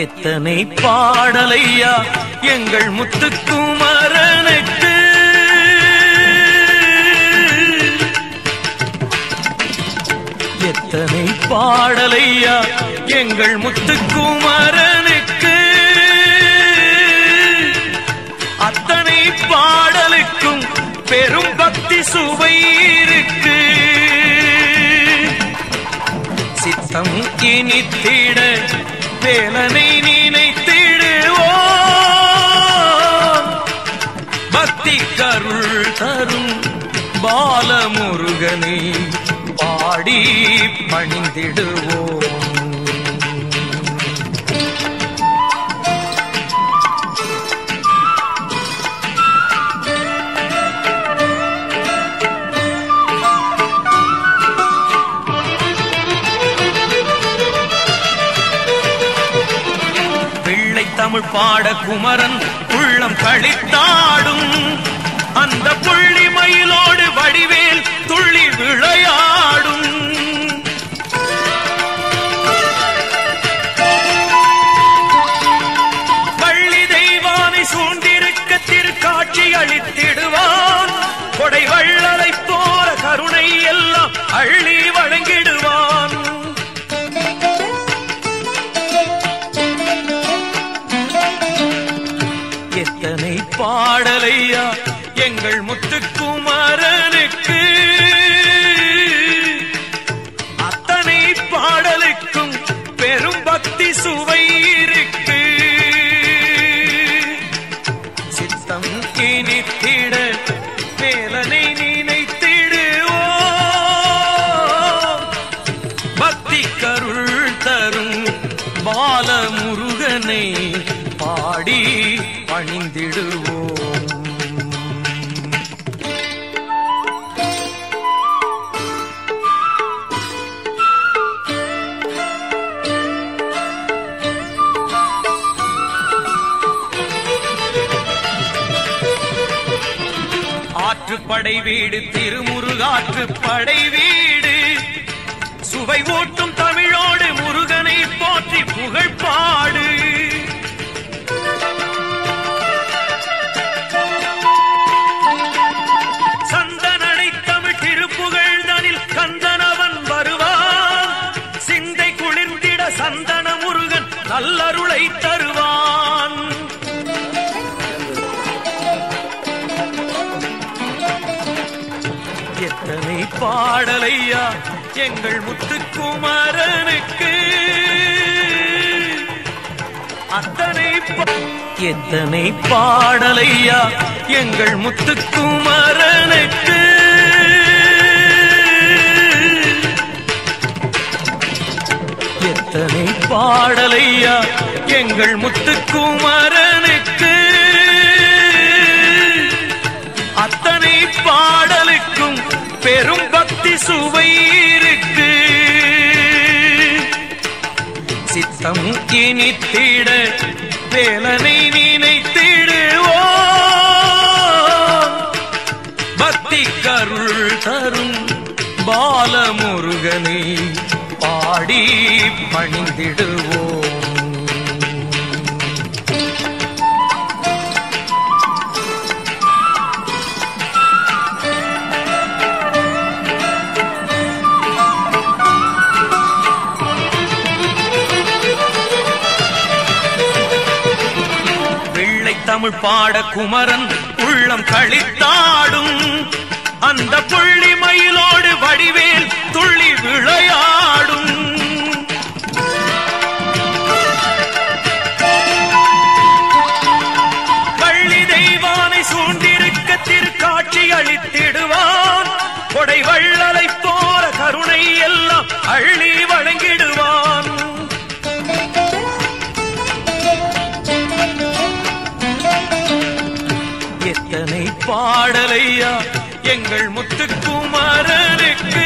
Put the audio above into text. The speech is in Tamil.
எத்தனை பாடலையா? எங்கள் முத்துக்குமரனுக்கு எத்தனை பாடலையா? எங்கள் முத்துக்குமரனுக்கு அத்தனை பாடலுக்கும் பெரும் பக்தி சுவை இருக்கு சித்தம் இனித்திட வேலனை தரும் பாலமுருகனே பாடி பணிந்திடுவோம். தமிழ் பாட குமரன் உள்ளம் கழித்தாடும் அந்த புள்ளி மயிலோடு வடிவேல் துள்ளி விளையாடும். பள்ளி தெய்வானை சூழ்ந்திருக்க திருக்காட்சி அளித்திடுவான். கொடை வள்ளலை போல கருணை எல்லாம் அள்ளி வழங்கிடுவான். எத்தனை பாடலையா எங்கள் முத்துக்குமாரனுக்கு. அத்தனை பாடலுக்கும் பெரும் பக்தி சுவை இருக்கு சித்தம் இனித்திட வேலனை நினைத்திடுவோ பக்தி கருள் தரும் பாலமுருகனை பாடி பணிந்திடுவோம். படை வீடு திருமுருகாற்று படை வீடு. சுவை ஊட்டும் பாடலையா? எங்கள் முத்துக்குமாரனுக்கு. அத்தனை எத்தனை பாடலையா? எங்கள் முத்துக்குமாரனுக்கு. எத்தனை பாடலையா? எங்கள் முத்துக்குமாரனுக்கு. அத்தனை பாடலுக்கும் பெரும் பக்தி சுவை இருக்கு சித்தம் இனித்திட வேலனை நினைத்திடுவோம். பக்தி கருள் தரும் பாலமுருகனை பாடி பணிந்திடுவோம். தமிழ் பாட குமரன் உள்ளம் கழித்தாடும் அந்த புள்ளி மயிலோடு வடிவேல் துள்ளி விளையாடும். வள்ளி தெய்வானை சூண்டிருக்க திருக்காட்சி அளித்திடுவார். பாடலையா? எங்கள் முத்துக்குமாரனுக்கு